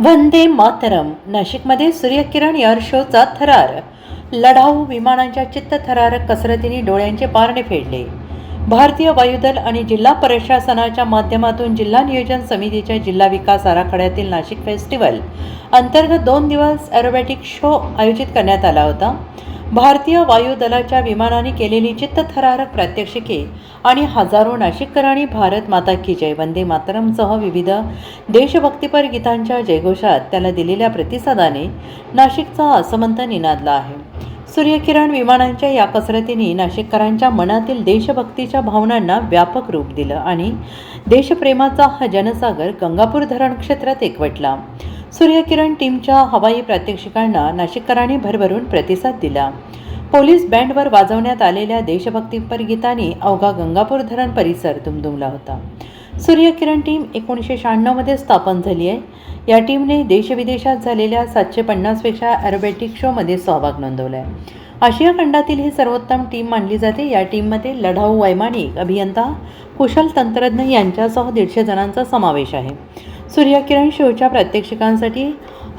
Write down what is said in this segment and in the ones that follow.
वंदे मातरम. नाशिकमध्ये सूर्यकिरण एअर शोचा थरार. लढाऊ विमानांच्या चित्तथरारक कसरतीने डोळ्यांचे पारणे फेडले. भारतीय वायुदल आणि जिल्हा प्रशासनाच्या माध्यमातून जिल्हा नियोजन समितीच्या जिल्हा विकास आराखड्यातील नाशिक फेस्टिवल अंतर्गत दोन दिवस ॲरोबॅटिक शो आयोजित करण्यात आला होता. भारतीय वायुदलाच्या विमानाने केलेली चित्तथरारक प्रात्यक्षिके आणि हजारो नाशिककरांनी भारत माता की जय वंदे मातरमसह विविध देशभक्तीपर गीतांच्या जयघोषात त्याला दिलेल्या प्रतिसादाने नाशिकचा असमंत निनादला आहे. सूर्यकिरण विमानांच्या या कसरतीने नाशिककरांच्या मनातील देशभक्तीच्या भावनांना व्यापक रूप दिलं आणि देशप्रेमाचा हा जनसागर गंगापूर धरण क्षेत्रात एकवटला. सूर्यकिरण टीमच्या हवाई प्रात्यक्षिकांना नाशिककरांनी भरभरून प्रतिसाद दिला. पोलीस बँडवर वाजवण्यात आलेल्या देशभक्तीपर गीताने अवघा गंगापूर धरण परिसर दुमदुमला होता. सूर्यकिरण टीम एकोणीसशे शहाण्णवमध्ये स्थापन झाली आहे. या टीमने देशविदेशात झालेल्या सातशे पन्नासपेक्षा ॲरोबॅटिक शोमध्ये सहभाग नोंदवला आहे आशिया खंडातील ही सर्वोत्तम टीम मानली जाते. या टीममध्ये लढाऊ वैमानिक अभियंता कुशल तंत्रज्ञ यांच्यासह दीडशे जणांचा समावेश आहे. सूर्यकिरण शोच्या प्रात्यक्षिकांसाठी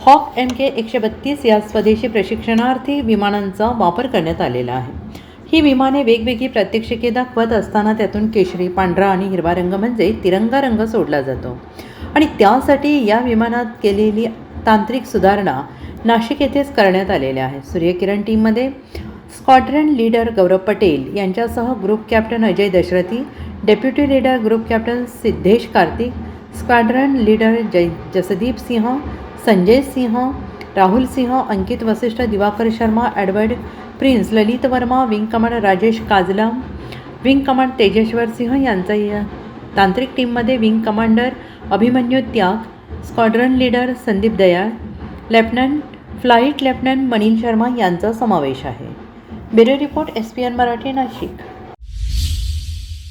हॉक एम के एकशे बत्तीस या स्वदेशी प्रशिक्षणार्थी विमानांचा वापर करण्यात आलेला आहे. ही विमाने वेगवेगळी प्रात्यक्षिके दाखवत असताना त्यातून केशरी पांढरा आणि हिरवा रंग म्हणजे तिरंगा रंग सोडला जातो. आणि त्यासाठी या विमानात केलेली तांत्रिक सुधारणा नाशिक येथेच करण्यात आलेल्या आहेत. सूर्यकिरण टीममध्ये स्क्वॉड्रन लीडर गौरव पटेल यांच्यासह group captain Ajay Dasharathi deputy leader group captain Siddhesh Kartik squadron leader Jai Jasdeep Singh Sanjay Singh Rahul Singh Ankit Vasishth Diwakar Sharma Edward Prince Lalit Verma wing commander Rajesh Kajla wing command Tejeshwar Singh यांचा या तांत्रिक टीममध्ये wing commander Abhimanyu Tyag squadron leader Sandeep Dayal lieutenant flight lieutenant Manil Sharma यांचा समावेश आहे. Bureau report S P N Marathi Nashik.